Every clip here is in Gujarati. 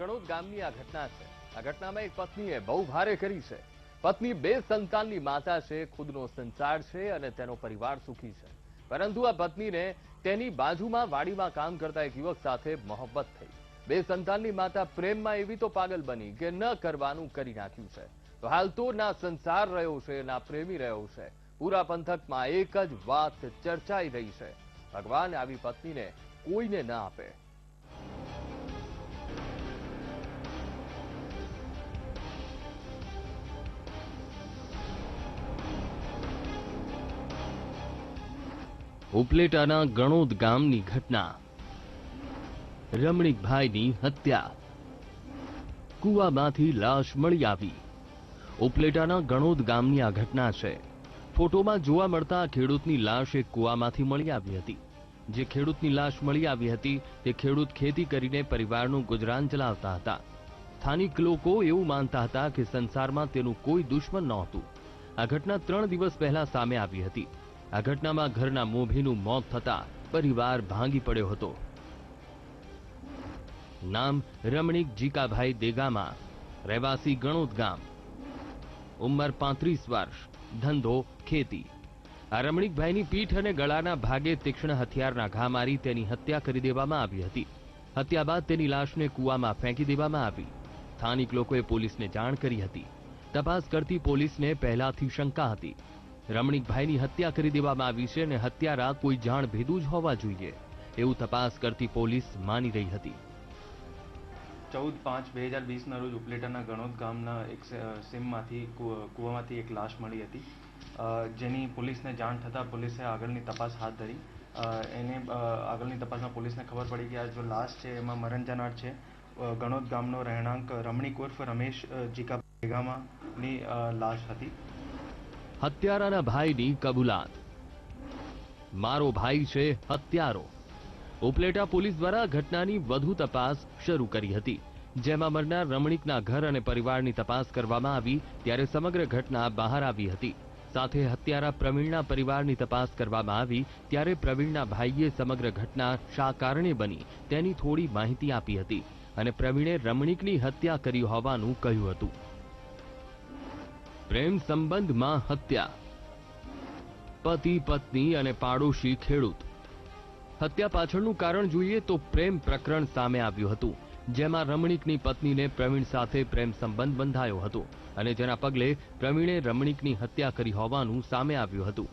ગણોદ ગામની આ ઘટના છે. આ ઘટનામાં એક પત્નીએ બહુ ભારે કરી છે. પત્ની બે સંતાનની માતા છે, ખુદનો સંસાર છે અને તેનો પરિવાર સુખી છે. પરંતુ આ પત્નીને તેની બાજુમાં વાડીમાં કામ કરતા એક યુવક સાથે મોહબ્બત થઈ. બે સંતાનની માતા પ્રેમમાં એવી તો પાગલ બની કે ન કરવાનું કરી નાખ્યું છે. તો હાલ તો ના સંસાર રહ્યો છે, ના પ્રેમી રહ્યો છે. પૂરા પંથકમાં એક જ વાત ચર્ચાઈ રહી છે. ભગવાન આવી પત્નીને કોઈને ના આપે. ઉપલેટાના ગણોદ ગામની ઘટના. રમણીકભાઈની હત્યા. કૂવામાંથી લાશ મળી આવી. ઉપલેટાના ગણોદ ગામની આ ઘટના છે. ફોટોમાં જોવા મળતા ખેડૂતની લાશ એક કૂવામાંથી મળી આવી હતી. જે ખેડૂતની લાશ મળી આવી હતી, તે ખેડૂત ખેતી કરીને પરિવારનું ગુજરાન ચલાવતા હતા. સ્થાનિક લોકો એવું માનતા હતા કે સંસારમાં તેનું કોઈ દુશ્મન નહોતું. આ ઘટના ત્રણ દિવસ પહેલા સામે આવી હતી. આ ઘટનામાં ઘરના મોભીનું મોત થતા પરિવાર ભાંગી પડ્યો હતો. નામ રમણીક જીકાભાઈ દેગામા, રહેવાસી ગણોદ ગામ. ઉંમર પાંત્રીસ વર્ષ, ધંધો, ખેતી. આ રમણીકભાઈની પીઠ અને ગળાના ભાગે તીક્ષ્ણ હથિયારના ઘા મારી તેની હત્યા કરી દેવામાં આવી હતી. હત્યા બાદ તેની લાશને કૂવામાં ફેંકી દેવામાં આવી. સ્થાનિક લોકોએ પોલીસને જાણ કરી હતી. તપાસ કરતી પોલીસને પહેલાથી શંકા હતી. રમણીકભાઈની હત્યા કરી દેવામાં આવી છે અને હત્યારા કોઈ જાણ ભેદું જ હોવા જોઈએ. એવું તપાસ કરતી પોલીસ માની રહી હતી. ચૌદ પાંચ બે હજાર વીસના રોજ ઉપલેટાના ગણોદ ગામના એક સીમમાંથી કૂવામાંથી એક લાશ મળી હતી. જેની પોલીસને જાણ થતાં પોલીસે આગળની તપાસ હાથ ધરી. એને આગળની તપાસમાં પોલીસને ખબર પડી કે આ જો લાશ છે એમાં મરણ જનાર છે. ગણોદ ગામનો રહેણાંક રમણીક ઉર્ફ રમેશ જીકા ભેગામાની લાશ હતી. હત્યારાના ભાઈની કબૂલાત. મારો ભાઈ છે હત્યારો. ઉપલેટા પોલીસ દ્વારા ઘટનાની વધુ તપાસ શરૂ કરી હતી. જેમાં મરનાર રમણીકના ઘર અને પરિવારની તપાસ કરવામાં આવી ત્યારે સમગ્ર ઘટના બહાર આવી હતી. સાથે હત્યારા પ્રવીણના પરિવારની તપાસ કરવામાં આવી ત્યારે પ્રવીણના ભાઈએ સમગ્ર ઘટના શા કારણે બની તેની થોડી માહિતી આપી હતી અને પ્રવીણે રમણીકની હત્યા કરી હોવાનું કહ્યું હતું. પ્રેમ સંબંધમાં હત્યા. પતિ, પત્ની અને પાડોશી ખેડૂત. હત્યા પાછળનું કારણ જોઈએ તો પ્રેમ પ્રકરણ સામે આવ્યું હતું, જેમાં રમણીકની પત્નીને પ્રવીણ સાથે પ્રેમ સંબંધ બંધાયો હતો અને જેના પગલે પ્રવીણે રમણીકની હત્યા કરી હોવાનું સામે આવ્યું હતું.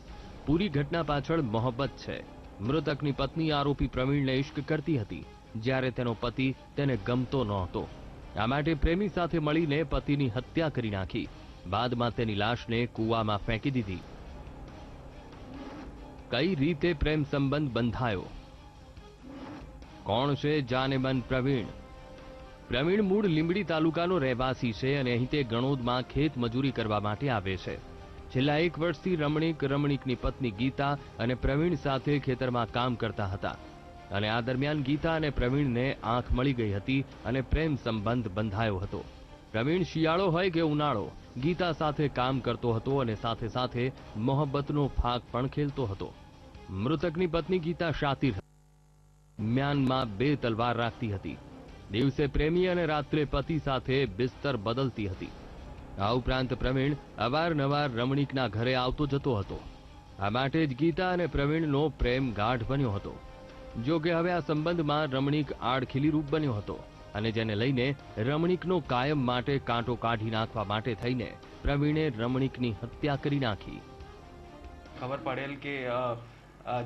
પૂરી ઘટના પાછળ મોહબ્બત છે. મૃતકની પત્ની આરોપી પ્રવીણને ઇશ્ક કરતી હતી, જ્યારે તેનો પતિ તેને ગમતો નહોતો. આ માટે પ્રેમી સાથે મળીને પતિની હત્યા કરી નાખી. બાદમાં તેની લાશને કૂવામાં ફેંકી દીધી. કઈ રીતે પ્રેમ સંબંધ બંધાયો? કોણ છે જાનેમન પ્રવીણ? પ્રવીણ મૂળ લીંબડી તાલુકાનો રહેવાસી છે અને અહીં તે ગણોદમાં ખેત મજૂરી કરવા માટે આવે છે. છેલ્લા એક વર્ષથી રમણીક રમણીકની પત્ની ગીતા અને પ્રવીણ સાથે ખેતરમાં કામ કરતા હતા. અને આ દરમિયાન ગીતા અને પ્રવીણને આંખ મળી ગઈ હતી અને પ્રેમ સંબંધ બંધાયો હતો. પ્રવીણ શિયાળો હોય કે ઉનાળો ગીતા સાથે કામ કરતો હતો અને સાથે સાથે મોહબ્બતનો ફાક પણ ખેલતો હતો. મૃતકની પત્ની ગીતા શાતિર મ્યાનમાં બે તલવાર રાખતી હતી. દિવસે પ્રેમી અને રાત્રે પતિ સાથે બિસ્તર બદલતી હતી. આ ઉપરાંત પ્રવીણ અવારનવાર રમણીકના ઘરે આવતો જતો હતો. આ માટે જ ગીતા અને પ્રવીણનો પ્રેમ ગાઢ બન્યો હતો. જો કે હવે આ સંબંધમાં રમણીક આડખીલી રૂપ બન્યો હતો. અને જેને લઈને રમણીકનો કાયમ માટે કાંટો કાઢી નાખવા માટે થઈને પ્રવીણે રમણીકની હત્યા કરી નાખી. ખબર પડેલ કે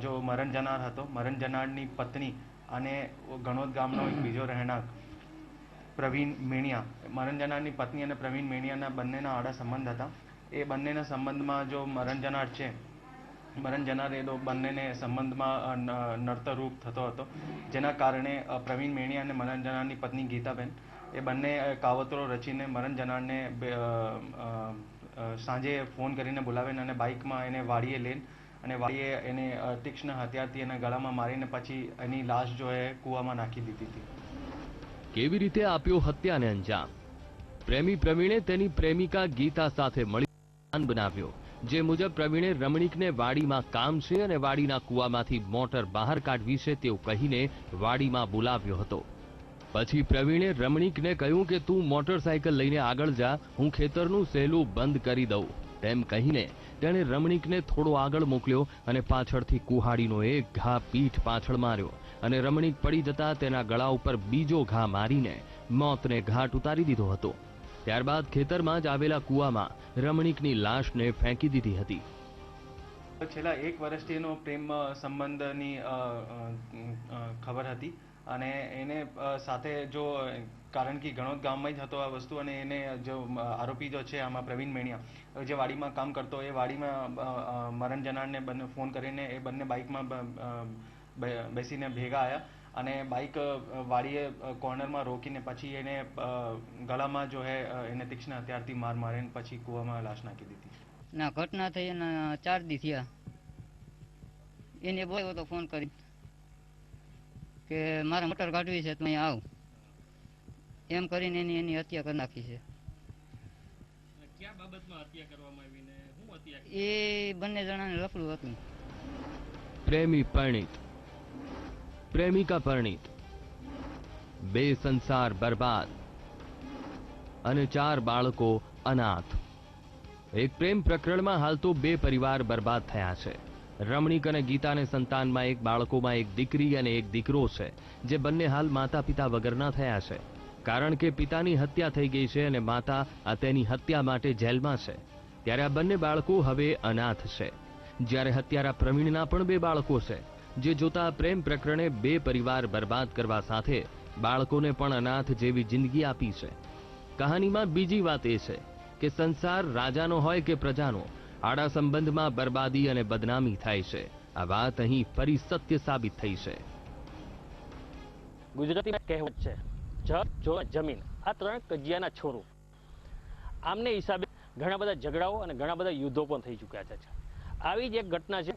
જો મરણ જનાર હતો, મરણ જનારની પત્ની અને ગણોદ ગામનો એક બીજો રહેણાંક, પ્રવીણ મેણિયા. મરણ જનારની પત્ની અને પ્રવીણ મેણિયાના બંનેના આડા સંબંધ હતા. એ બંનેના સંબંધમાં જો મરણ જનાર છે મરણ જનાર એ બંનેને સંબંધમાં અ, નર્તરૂપ થતો હતો. જેના કારણે પ્રવીણ મેણિયા અને મરણ જનારની પત્ની ગીતાબેન એ બંને કાવતરો રચીને મરણ જનારને સાંજે ફોન કરીને બોલાવીને અને બાઇકમાં એને વાડીએ લઈને અને વાડીએ એને તીક્ષ્ણ હથિયારથી એના ગળામાં મારીને પછી એની લાશ જો એ કૂવામાં નાખી દીધી હતી. કેવી રીતે આપ્યો હત્યાને અંજામ? પ્રેમી પ્રવીણે તેની પ્રેમિકા ગીતા સાથે મળી બનાવ્યો. જે મુજબ પ્રવીણે રમણીકને વાડીમાં કામ છે અને વાડીના કૂવામાંથી મોટર બહાર કાઢવી છે તેવું કહીને વાડીમાં બોલાવ્યો હતો. પછી પ્રવીણે રમણીકને કહ્યું કે તું મોટરસાયકલ લઈને આગળ જા, હું ખેતરનું સહેલું બંધ કરી દઉં. તેમ કહીને તેણે રમણીકને થોડો આગળ મોકલ્યો અને પાછળથી કુહાડીનો એક ઘા પીઠ પાછળ માર્યો અને રમણીક પડી જતા તેના ગળા ઉપર બીજો ઘા મારીને મોતને ઘાટ ઉતારી દીધો હતો. ત્યારબાદ ખેતરમાં જ આવેલા કૂવામાં રમણીકની લાશને ફેંકી દીધી હતી. છેલ્લા એક વર્ષથી એનો પ્રેમ સંબંધની ખબર હતી અને એને સાથે જો, કારણ કે ગણોદ ગામમાં જ હતો આ વસ્તુ અને એને જો આરોપી જો છે આમાં પ્રવીણ મેણિયા, જે વાડીમાં કામ કરતો એ વાડીમાં મરણ જનારને બંને, ફોન કરીને એ બંને બાઇકમાં બેસીને ભેગા આવ્યા અને બાઇક અ, વાડીએ કોર્નરમાં રોકીને પછી એને ગળામાં જો હે એને તીક્ષ્ણ હથિયારથી માર મારીને પછી કૂવામાં લાશ નાખી દીધી. ના ઘટના થઈ એના ચાર દી થયા. એને બોલ્યો તો ફોન કરી કે મારે મોટર કાઢવી છે તમે આવ. એમ કરીને એની એની હત્યા કરી નાખી છે. કયા બાબતમાં હત્યા કરવામાં આવી શું હત્યા એ બંને જણાને લફડું હતું. પ્રેમી પરણિત પ્રેમિકા પરણિત. બે સંસાર બરબાદ અને ચાર બાળકો અનાથ. એક પ્રેમ પ્રકરણમાં હાલ તો બે પરિવાર બરબાદ થયા છે. રમણીક અને ગીતાને સંતાનમાં એક બાળકોમાં એક દીકરી અને એક દીકરો છે, જે બંને હાલ માતા પિતા વગરના થયા છે. કારણ કે પિતાની હત્યા થઈ ગઈ છે અને માતા આ તેની હત્યા માટે જેલમાં છે. ત્યારે આ બંને બાળકો હવે અનાથ છે. જ્યારે હત્યારા પ્રવીણના પણ બે બાળકો છે. જે જોતા પ્રેમ પ્રકરણે બે પરિવાર બરબાદ કરવા સાથે બાળકોને પણ અનાથ જેવી જિંદગી આપી છે. કહાનીમાં બીજી વાત એ છે કે સંસાર રાજાનો હોય કે પ્રજાનો આડા સંબંધમાં બરબાદી અને બદનામી થાય છે. આ વાત અહીં ફરી સત્ય સાબિત થઈ છે. ગુજરાતીમાં કહેવત છે જગ જો જમીન. આ ત્રણ કજિયાના છોરું આમને હિસાબે ઘણા બધા ઝઘડાઓ અને ઘણા બધા યુદ્ધો પણ થઈ ચૂક્યા છે. આવી જ એક ઘટના છે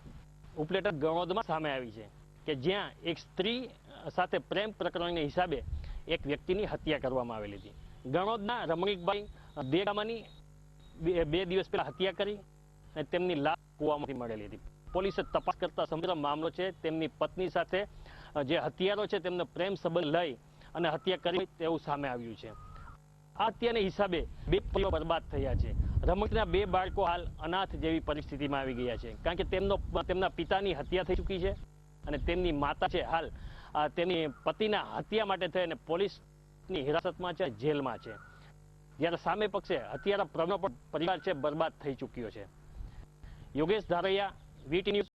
ઉપલેટા ગણોદમાં સામે આવી છે કે જ્યાં એક સ્ત્રી સાથે પ્રેમ પ્રકરણના હિસાબે એક વ્યક્તિની હત્યા કરવામાં આવેલી હતી. ગણોદના રમણીકભાઈ દેગામાની બે- દિવસ પહેલા હત્યા કરી અને તેમની લાશ કૂવામાંથી મળેલી હતી. પોલીસે તપાસ કરતા સમગ્ર મામલો છે તેમની પત્ની સાથે જે હત્યારો છે તેમનો પ્રેમ સંબંધ લઈ અને હત્યા કરી તેવું સામે આવ્યું છે. આ હત્યાને હિસાબે બે પરિવારો બરબાદ થયા છે. રમકના બે બાળકો હાલ અનાથ જેવી પરિસ્થિતિમાં આવી ગયા છે. કારણ કે તેમનો તેમના પિતાની હત્યા થઈ ચૂકી છે અને તેમની માતા છે હાલ તેની પતિના હત્યા માટે થઈ અને પોલીસની હિરાસતમાં છે, જેલમાં છે. જ્યારે સામે પક્ષે હત્યારા પણ પરિવાર છે, બરબાદ થઈ ચૂક્યો છે. યોગેશ ધારૈયા વીટી ન્યૂઝ